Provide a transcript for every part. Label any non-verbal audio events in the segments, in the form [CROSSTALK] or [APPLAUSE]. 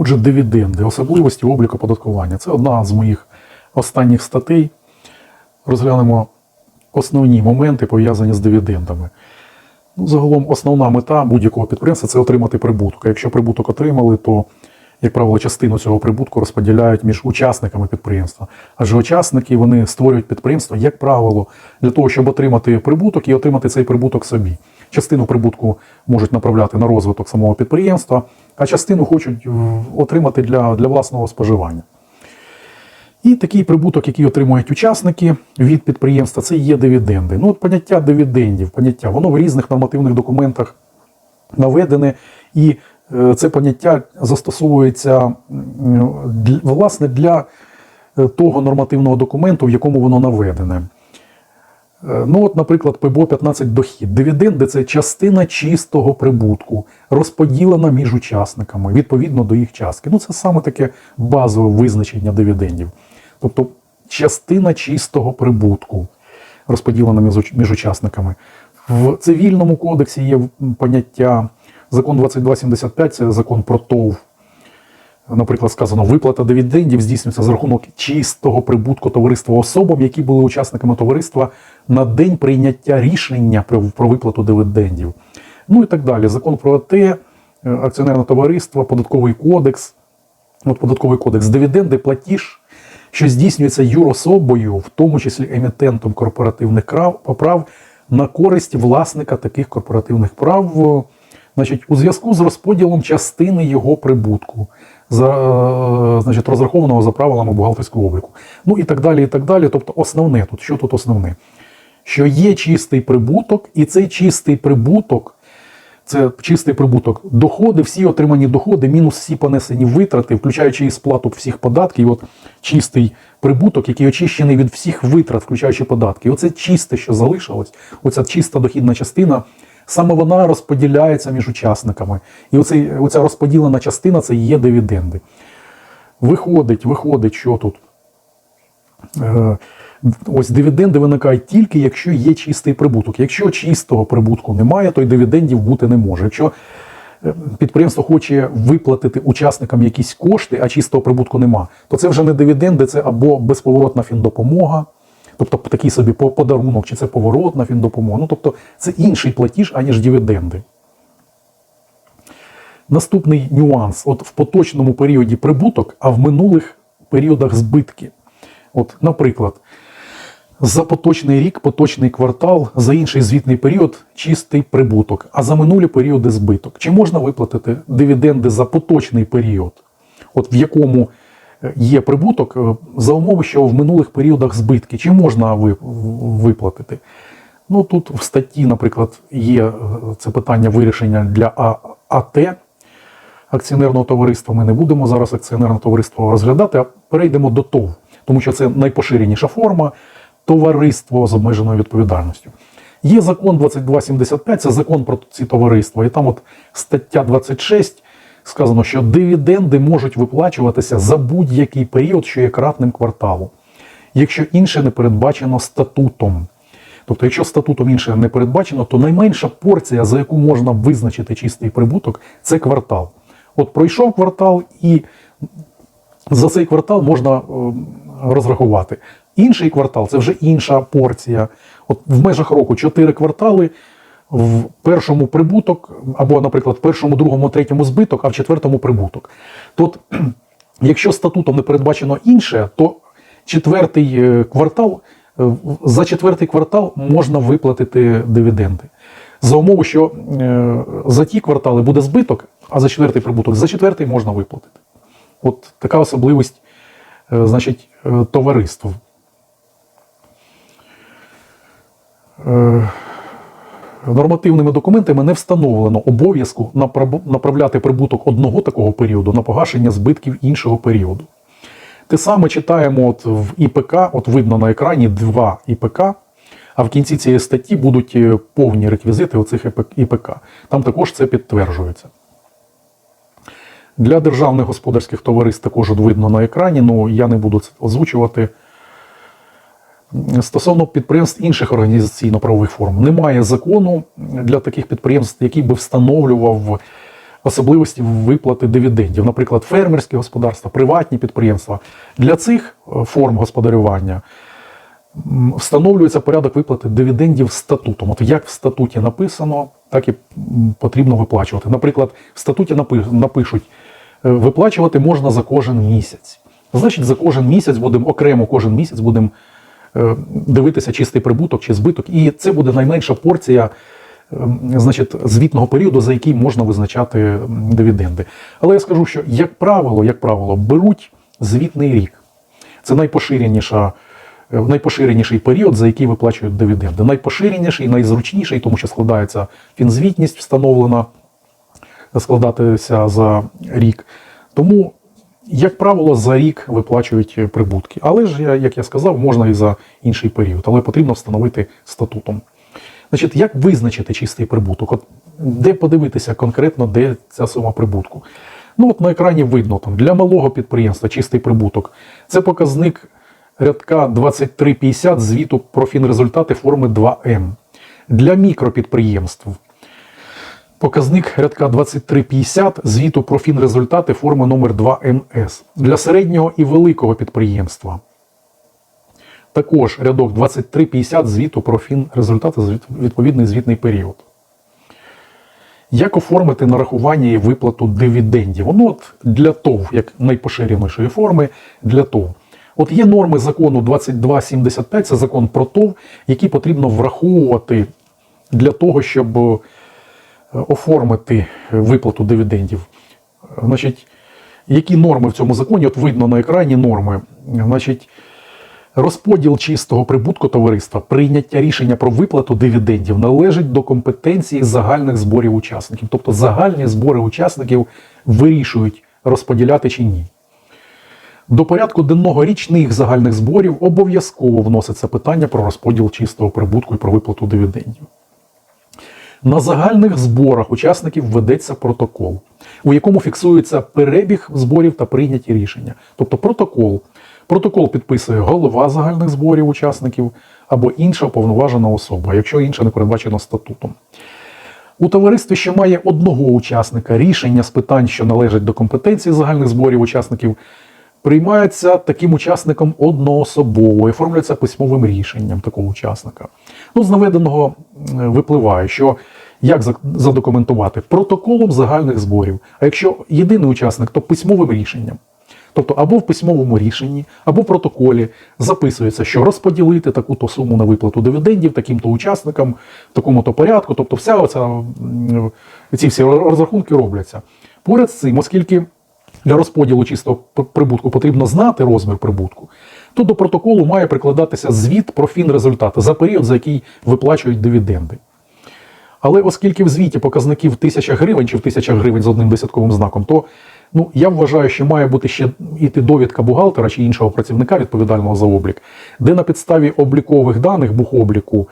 Отже, дивіденди, особливості обліку оподаткування. Це одна з моїх останніх статей. Розглянемо основні моменти, пов'язані з дивідендами. Ну, загалом, основна мета будь-якого підприємства це отримати прибуток. А якщо прибуток отримали, то, як правило, частину цього прибутку розподіляють між учасниками підприємства. Адже учасники вони створюють підприємство, як правило, для того, щоб отримати прибуток і отримати цей прибуток собі. Частину прибутку можуть направляти на розвиток самого підприємства, а частину хочуть отримати для, для власного споживання. І такий прибуток, який отримують учасники від підприємства, це є дивіденди. Ну, от поняття дивідендів, поняття, воно в різних нормативних документах наведене, і це поняття застосовується власне для е, того нормативного документу, в якому воно наведене. Е, Ну, от, наприклад, ПБО 15 дохід. Дивіденди це частина чистого прибутку, розподілена між учасниками відповідно до їх частки. Ну, це саме таке базове визначення дивідендів. Тобто частина чистого прибутку, розподілена між учасниками. В цивільному кодексі є поняття закон 2275 це закон про ТОВ. Наприклад, сказано, виплата дивідендів здійснюється за рахунок чистого прибутку товариства особам, які були учасниками товариства на день прийняття рішення про, виплату дивідендів. Ну і так далі. Закон про АТ, е, акціонерне товариство, податковий кодекс. От податковий кодекс, дивіденди, платіж, що здійснюється юрособою, в тому числі емітентом корпоративних прав, на користь власника таких корпоративних прав, значить, у зв'язку з розподілом частини його прибутку, за, е, значить, розрахованого за правилами бухгалтерського обліку. Ну і так далі, і так далі. Тобто основне тут, що тут основне? Що є чистий прибуток, і цей чистий прибуток це чистий прибуток. Доходи, всі отримані доходи, мінус всі понесені витрати, включаючи і сплату всіх податків. І От чистий прибуток, який очищений від всіх витрат, включаючи податки. І оце чисте, що залишилось, оця чиста дохідна частина, саме вона розподіляється між учасниками. І оцей, оця розподілена частина це є дивіденди. Виходить, виходить, що тут. Е, Ось дивіденди виникають тільки, якщо є чистий прибуток. Якщо чистого прибутку немає, то й дивідендів бути не може. Якщо е, підприємство хоче виплатити учасникам якісь кошти, а чистого прибутку нема, то це вже не дивіденди, це або безповоротна фіндопомога, тобто такий собі подарунок, чи це поворотна фіндопомога. Ну, тобто це інший платіж, аніж дивіденди. Наступний нюанс: от в поточному періоді прибуток, а в минулих періодах збитки. От, наприклад, за поточний рік, поточний квартал, за інший звітний період чистий прибуток, а за минулі періоди збиток. Чи можна виплатити дивіденди за поточний період, от в якому є прибуток, е, за умови, що в минулих періодах збитки, чи можна виплатити? Ну тут в статті, наприклад, є е, це питання вирішення для АТ акціонерного товариства. Ми не будемо зараз акціонерне товариство розглядати, а перейдемо до ТОВ, тому що це найпоширеніша форма товариство з обмеженою відповідальністю. Є закон 2275, це закон про ці товариства, і там от стаття 26 сказано, що дивіденди можуть виплачуватися за будь-який період, що є кратним кварталу, якщо інше не передбачено статутом. Тобто, якщо статутом інше не передбачено, то найменша порція, за яку можна визначити чистий прибуток, це квартал. От пройшов квартал, і за цей квартал можна е, розрахувати. Інший квартал це вже інша порція. От в межах року 4 квартали, в першому прибуток, або, наприклад, в першому, другому, третьому збиток, а в четвертому прибуток. Тут, [CLEARS THROAT] якщо статутом не передбачено інше, то четвертий е, квартал, е, за четвертий квартал можна виплатити дивіденди. За умови, що е, за ті квартали буде збиток, а за четвертий прибуток, за четвертий можна виплатити. От така особливість значить, товариств. Нормативними документами не встановлено обов'язку направляти прибуток одного такого періоду на погашення збитків іншого періоду. Те саме читаємо от в ІПК, от видно на екрані два ІПК, а в кінці цієї статті будуть е, повні реквізити оцих ІПК. Там також це підтверджується. Для державних господарських товариств також от видно на екрані, ну я не буду це озвучувати. Стосовно підприємств інших організаційно-правових форм, немає закону для таких підприємств, який би встановлював особливості виплати дивідендів, наприклад, фермерські господарства, приватні підприємства. Для цих е, форм господарювання встановлюється порядок виплати дивідендів статутом. От як в статуті написано, так і потрібно виплачувати. Наприклад, в статуті напишуть, е, виплачувати можна за кожен місяць. Значить, за кожен місяць будемо окремо кожен місяць будемо дивитися чистий прибуток чи збиток, і це буде найменша порція. ем, Значить, звітного періоду, за який можна визначати дивіденди. Але я скажу, що як правило, як правило, беруть звітний рік. Це найпоширеніша, е, найпоширеніший період, за який виплачують дивіденди. Найпоширеніший, найзручніший, тому що складається фінзвітність, встановлена складатися за рік. Тому, як правило, за рік виплачують прибутки. Але ж, як я сказав, можна і за інший період, але потрібно встановити статутом. Значить, як визначити чистий прибуток? От де подивитися конкретно, де ця сума прибутку? Ну, от на екрані видно там для малого підприємства чистий прибуток. Це показник рядка 2350 звіту про фінрезультати форми 2М. Для мікропідприємств Показник рядка 2350 звіту про фінрезультати форми номер 2 МС для середнього і великого підприємства. Також рядок 2350 звіту про фінрезультати за відповідний звітний період. Як оформити нарахування і виплату дивідендів? Ну, от для ТОВ, як найпоширенішої форми, для ТОВ. От є норми закону 2275, це закон про ТОВ, які потрібно враховувати для того, щоб оформити виплату дивідендів. Значить, які норми в цьому законі? От видно на екрані норми. Значить, розподіл чистого прибутку товариства, прийняття рішення про виплату дивідендів належить до компетенції загальних зборів учасників. Тобто загальні збори учасників вирішують, розподіляти чи ні. До порядку денного річних загальних зборів обов'язково вноситься питання про розподіл чистого прибутку і про виплату дивідендів. На загальних зборах учасників ведеться протокол, у якому фіксується перебіг зборів та прийняті рішення. Тобто протокол. Протокол підписує голова загальних зборів учасників або інша уповноважена особа, якщо інше не передбачено статутом. У товаристві, що має одного учасника, рішення з питань, що належать до компетенції загальних зборів учасників, приймаються таким учасником одноособово і оформлюється письмовим рішенням такого учасника. Ну, з наведеного випливає, що як задокументувати протоколом загальних зборів. А якщо єдиний учасник, то письмовим рішенням. Тобто або в письмовому рішенні, або в протоколі записується, що розподілити таку-то суму на виплату дивідендів таким-то учасникам, в такому-то порядку. Тобто, вся оця, ці всі розрахунки робляться. Поряд з цим, оскільки для розподілу чистого прибутку потрібно знати розмір прибутку, то до протоколу має прикладатися звіт про фінрезультати за період, за який виплачують дивіденди. Але оскільки в звіті показники в тисячах гривень чи в тисячах гривень з одним десятковим знаком, то ну, я вважаю, що має бути ще іти довідка бухгалтера чи іншого працівника відповідального за облік, де на підставі облікових даних бухобліку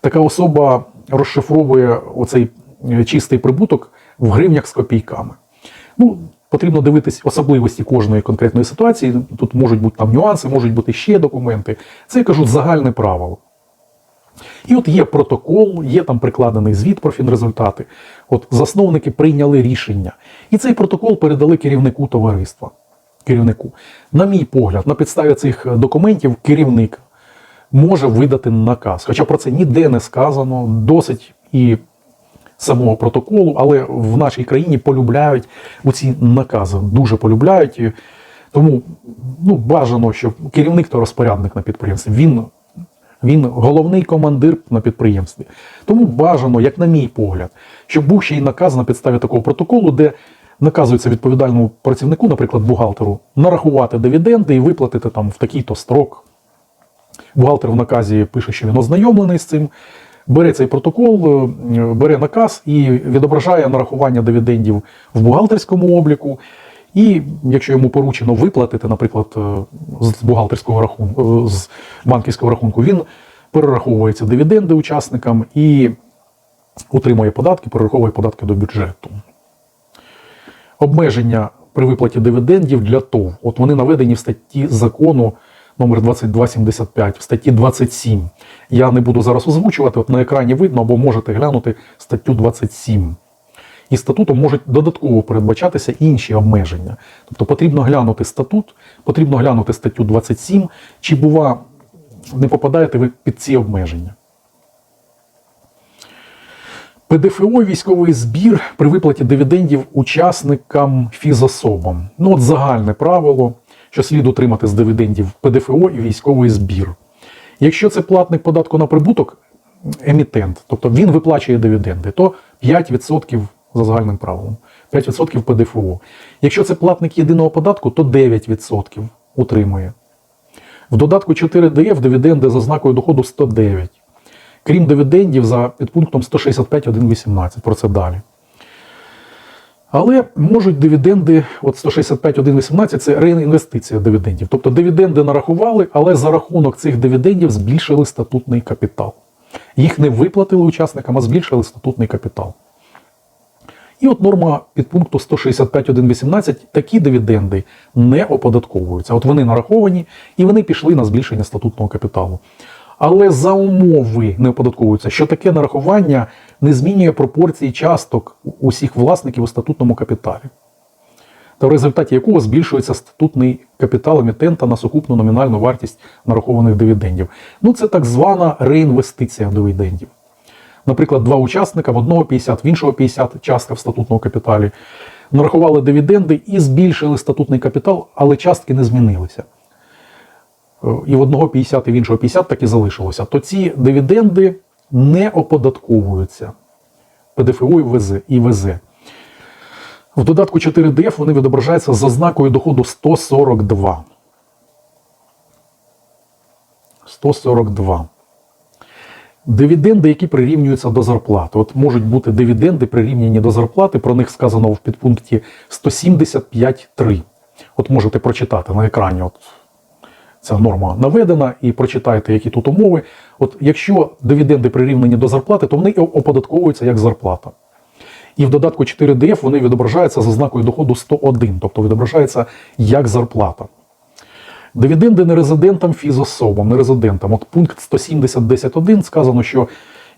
така особа розшифровує оцей е, чистий прибуток в гривнях з копійками. Ну, потрібно дивитись особливості кожної конкретної ситуації. Тут можуть бути там нюанси, можуть бути ще документи. Це я кажу загальне правило. І от є протокол, є там прикладений звіт про фінрезультати. От засновники прийняли рішення. І цей протокол передали керівнику товариства. Керівнику. На мій погляд, на підставі цих документів керівник може видати наказ. Хоча про це ніде не сказано, досить і самого протоколу, але в нашій країні полюбляють оці накази, дуже полюбляють. І Тому ну, бажано, щоб керівник та розпорядник на підприємстві він він головний командир на підприємстві. Тому бажано, як на мій погляд, щоб був ще й наказ на підставі такого протоколу, де наказується відповідальному працівнику, наприклад, бухгалтеру, нарахувати дивіденди і виплатити там в такий-то строк. Бухгалтер в наказі пише, що він ознайомлений з цим, бере цей протокол, е, бере наказ і відображає нарахування дивідендів в бухгалтерському обліку. І якщо йому поручено виплатити, наприклад, е, з бухгалтерського рахунку, е, з банківського рахунку, він перераховує ці дивіденди учасникам і утримує податки, перераховує податки до бюджету. Обмеження при виплаті дивідендів для ТОВ. От вони наведені в статті закону номер 2275, в статті 27. Я не буду зараз озвучувати, от на екрані видно, або можете глянути статтю 27. І статутом можуть додатково передбачатися інші обмеження. Тобто потрібно глянути статут, потрібно глянути статтю 27, чи бува не попадаєте ви під ці обмеження. ПДФО військовий збір при виплаті дивідендів учасникам фізособам. Ну, от загальне правило, що слід утримати з дивідендів ПДФО і військовий збір. Якщо це платник податку на прибуток, емітент, тобто він виплачує дивіденди, то 5% за загальним правилом, 5% ПДФО. Якщо це платник єдиного податку, то 9% утримує. В додатку 4 ДФ дивіденди за знакою доходу 109. Крім дивідендів за підпунктом 165.1.18. Про це далі. Але можуть дивіденди, от 165.1.18 це реінвестиція дивідендів. Тобто дивіденди нарахували, але за рахунок цих дивідендів збільшили статутний капітал. Їх не виплатили учасникам, а збільшили статутний капітал. І от норма підпункту 165.1.18 такі дивіденди не оподатковуються. От вони нараховані і вони пішли на збільшення статутного капіталу. Але за умови не оподатковуються, що таке нарахування не змінює пропорції часток усіх власників у статутному капіталі, та в результаті якого збільшується статутний капітал емітента на сукупну номінальну вартість нарахованих дивідендів. Ну, це так звана реінвестиція дивідендів. Наприклад, два учасника в одного 50, в іншого 50 частка в статутному капіталі. Нарахували дивіденди і збільшили статутний капітал, але частки не змінилися. І в одного 50, і в іншого 50 так і залишилося. То ці дивіденди не оподатковуються ПДФО. І ВЗ. В додатку 4ДФ вони відображаються за знакою доходу 142. 142. Дивіденди, які прирівнюються до зарплати. От можуть бути дивіденди прирівняні до зарплати, про них сказано в підпункті 175.3. От можете прочитати на екрані. От ця норма наведена, і прочитайте, які тут умови. От якщо дивіденди прирівнені до зарплати, то вони оподатковуються як зарплата. І в додатку 4ДФ вони відображаються за знакою доходу 101, тобто відображаються як зарплата. Дивіденди нерезидентам фізособам, нерезидентам. От пункт 170.10.1 сказано, що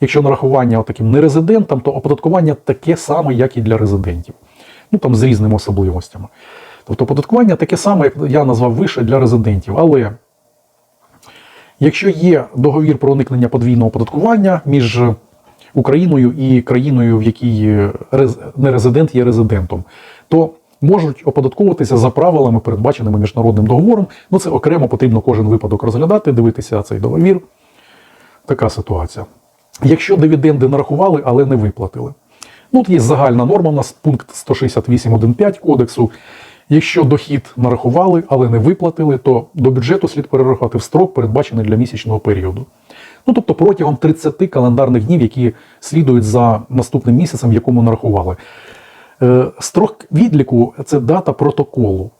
якщо нарахування таким нерезидентам, то оподаткування таке саме, як і для резидентів. Ну там з різними особливостями. Тобто оподаткування таке саме, як я назвав вище для резидентів. Але якщо є договір про уникнення подвійного оподаткування між Україною і країною, в якій рез- нерезидент є резидентом, то можуть оподатковуватися за правилами, передбаченими міжнародним договором. Ну це окремо потрібно кожен випадок розглядати, дивитися цей договір. Така ситуація. Якщо дивіденди нарахували, але не виплатили. Ну, от є загальна норма, у нас пункт 168.1.5 кодексу. Якщо дохід нарахували, але не виплатили, то до бюджету слід перерахувати в строк, передбачений для місячного періоду. Ну, тобто протягом 30 календарних днів, які слідують за наступним місяцем, в якому нарахували. Е, Строк відліку це дата протоколу.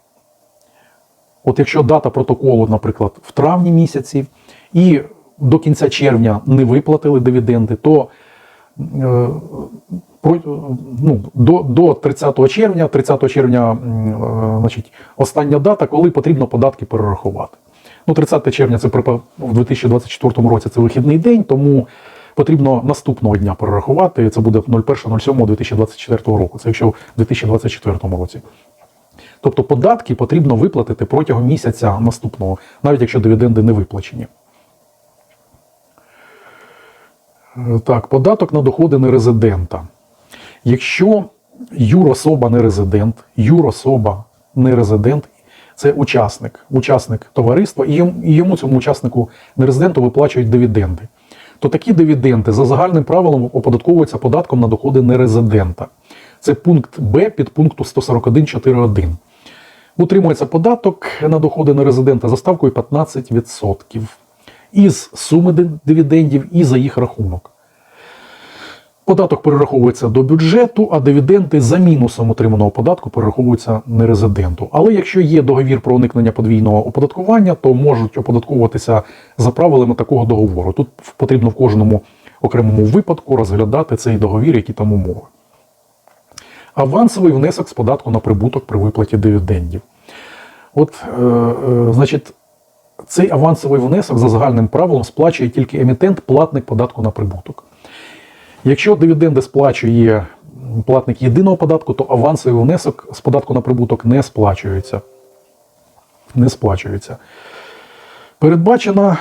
От якщо дата протоколу, наприклад, в травні місяці, і до кінця червня не виплатили дивіденди, то ну, до, до 30 червня, 30 червня, е, значить, остання дата, коли потрібно податки перерахувати. Ну, 30 червня це в 2024 році це вихідний день, тому потрібно наступного дня перерахувати. Це буде 01.07.2024 року. Це якщо в 2024 році. Тобто податки потрібно виплатити протягом місяця наступного, навіть якщо дивіденди не виплачені. Е, Так, податок на доходи нерезидента. Якщо юрособа не резидент, юрособа не резидент, це учасник, учасник товариства, і йому, цьому учаснику нерезиденту виплачують дивіденди. То такі дивіденди за загальним правилом оподатковуються податком на доходи нерезидента. Це пункт Б під пункту 141.4.1. Утримується податок на доходи нерезидента за ставкою 15% із суми дивідендів і за їх рахунок. Податок перераховується до бюджету, а дивіденди за мінусом отриманого податку перераховуються нерезиденту. Але якщо є договір про уникнення подвійного оподаткування, то можуть оподатковуватися за правилами такого договору. Тут потрібно в кожному окремому випадку розглядати цей договір, які там умови. Авансовий внесок з податку на прибуток при виплаті дивідендів. От, е, е, значить, цей авансовий внесок за загальним правилом сплачує тільки емітент, платник податку на прибуток. Якщо дивіденди сплачує платник єдиного податку, то авансовий внесок з податку на прибуток не сплачується. Не сплачується. Передбачена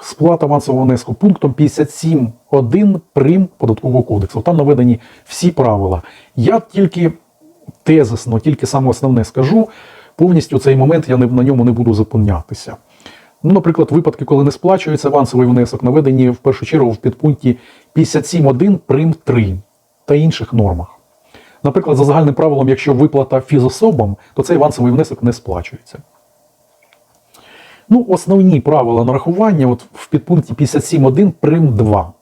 сплата авансового внеску пунктом 57.1 прим податкового кодексу. Там наведені всі правила. Я тільки тезисно, тільки саме основне скажу. Повністю цей момент я на ньому не буду зупинятися. Ну, наприклад, випадки, коли не сплачується авансовий внесок, наведені в першу чергу в підпункті 57.1 прим 3 та інших нормах. Наприклад, за загальним правилом, якщо виплата фізособам, то цей авансовий внесок не сплачується. Ну, основні правила нарахування от в підпункті 57.1 прим 2.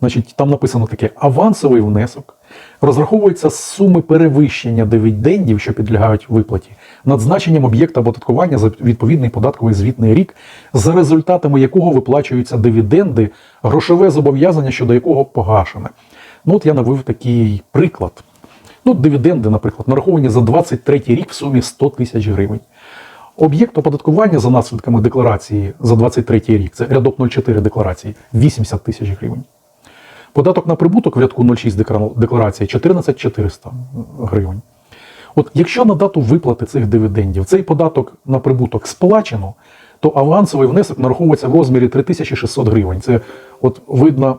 Значить, там написано таке: авансовий внесок розраховується з суми перевищення дивідендів, що підлягають виплаті, над значенням об'єкта оподаткування за відповідний податковий звітний рік, за результатами якого виплачуються дивіденди, грошове зобов'язання, щодо якого погашене. Ну, от я навив такий приклад. Ну, дивіденди, наприклад, нараховані за 23 рік в сумі 100 тисяч гривень. Об'єкт оподаткування за наслідками декларації за 23 рік, це рядок 04 декларації, 80 тисяч гривень. Податок на прибуток в рядку 06 декларації 14 400 гривень. От якщо на дату виплати цих дивідендів цей податок на прибуток сплачено, то авансовий внесок нараховується в розмірі 3600 гривень. Це от видно,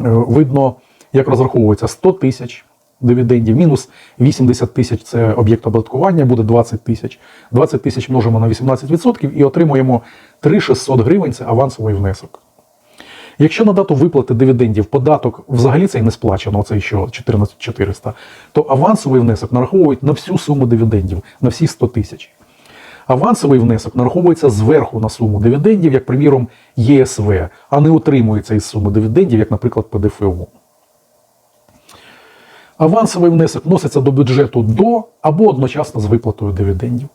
е, видно, як розраховується 100 тисяч дивідендів, мінус 80 тисяч це об'єкт оподаткування, буде 20 тисяч. 20 тисяч множимо на 18% і отримуємо 3600 гривень це авансовий внесок. Якщо на дату виплати дивідендів податок взагалі цей не сплачено, оцей що 14400, то авансовий внесок нараховують на всю суму дивідендів, на всі 100 тисяч. Авансовий внесок нараховується зверху на суму дивідендів, як, приміром, ЄСВ, а не утримується із суми дивідендів, як, наприклад, ПДФО. Авансовий внесок вноситься до бюджету до або одночасно з виплатою дивідендів.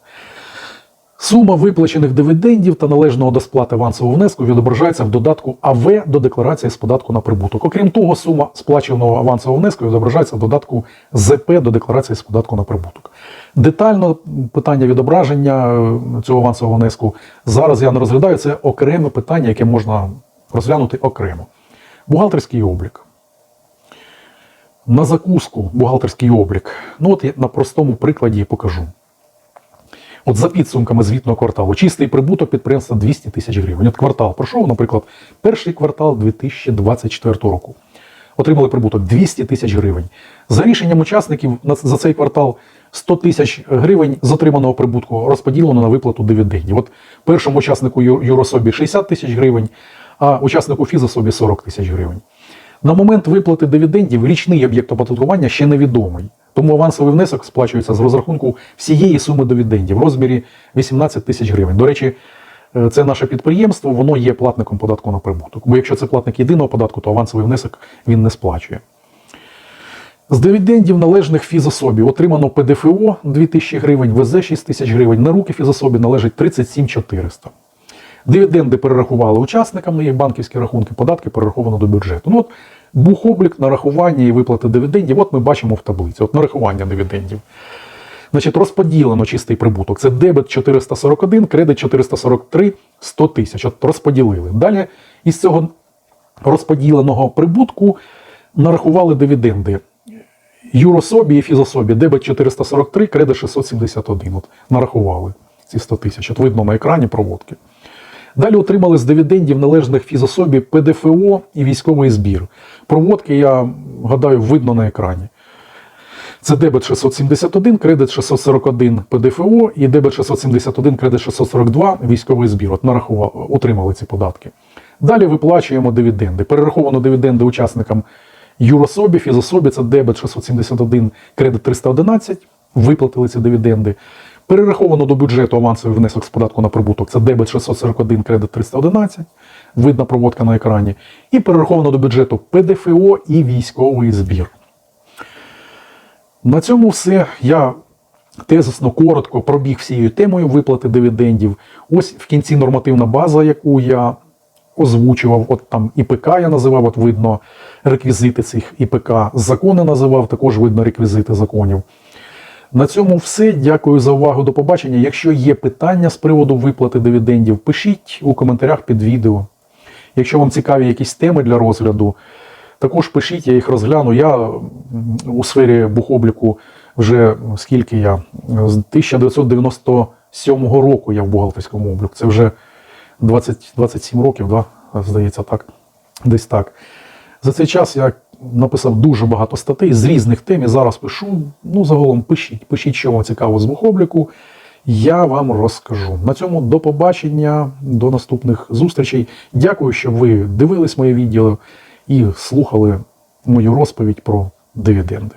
Сума виплачених дивідендів та належного до сплати авансового внеску відображається в додатку АВ до декларації з податку на прибуток. Окрім того, сума сплаченого авансового внеску відображається в додатку ЗП до декларації з податку на прибуток. Детально питання відображення е, цього авансового внеску зараз я не розглядаю. Це окреме питання, яке можна розглянути окремо. Бухгалтерський облік. На закуску бухгалтерський облік. Ну от я на простому прикладі покажу. От за підсумками звітного кварталу, чистий прибуток підприємства 200 тисяч гривень. От квартал пройшов, наприклад, перший квартал 2024 року. Отримали прибуток 200 тисяч гривень. За рішенням учасників за цей квартал 100 тисяч гривень з отриманого прибутку розподілено на виплату дивідендів. От першому учаснику юрособі 60 тисяч гривень, а учаснику фізособі 40 тисяч гривень. На момент виплати дивідендів річний об'єкт оподаткування ще невідомий. Тому авансовий внесок сплачується з розрахунку всієї суми дивідендів в розмірі 18 тисяч гривень. До речі, е, це наше підприємство, воно є платником податку на прибуток. Бо якщо це платник єдиного податку, то авансовий внесок він не сплачує. З дивідендів належних фізособі отримано ПДФО 2000 гривень, ВЗ 6 тисяч гривень, на руки фізособі належить 37 400. Дивіденди перерахували учасникам на їх банківські рахунки, податки перераховано до бюджету. Ну от бухоблік, нарахування і виплати дивідендів, от ми бачимо в таблиці. От нарахування дивідендів. Значить, розподілено чистий прибуток. Це дебет 441, кредит 443, 100 тисяч. От розподілили. Далі із цього розподіленого прибутку нарахували дивіденди. Юрособі і фізособі дебет 443, кредит 671. От нарахували ці 100 тисяч. От видно на екрані проводки. Далі отримали з дивідендів належних фізособі ПДФО і військовий збір. Проводки, я гадаю, видно на екрані. Це дебет 671, кредит 641 ПДФО і дебет 671, кредит 642 військовий збір. От нарахували, отримали ці податки. Далі виплачуємо дивіденди. Перераховано дивіденди учасникам юрособі, фізособі, це дебет 671, кредит 311, виплатили ці дивіденди. Перераховано до бюджету авансовий внесок з податку на прибуток. Це дебет 641, кредит 311, видна проводка на екрані. І перераховано до бюджету ПДФО і військовий збір. На цьому все. Я тезисно коротко пробіг всією темою виплати дивідендів. Ось в кінці нормативна база, яку я озвучував, от там ІПК я називав, от видно реквізити цих ІПК. Закони називав, також видно реквізити законів. На цьому все. Дякую за увагу. До побачення. Якщо є питання з приводу виплати дивідендів, пишіть у коментарях під відео. Якщо вам цікаві якісь теми для розгляду, Також пишіть, я їх розгляну. Я у сфері бухобліку вже скільки я з 1997 року я в бухгалтерському обліку. Це вже 20, 27 років, да? здається, так. Десь так. За цей час я написав дуже багато статей з різних тем і зараз пишу. Ну, загалом пишіть, пишіть, що вам цікаво з бухобліку. Я вам розкажу. На цьому до побачення, до наступних зустрічей. Дякую, що ви дивились моє відео і слухали мою розповідь про дивіденди.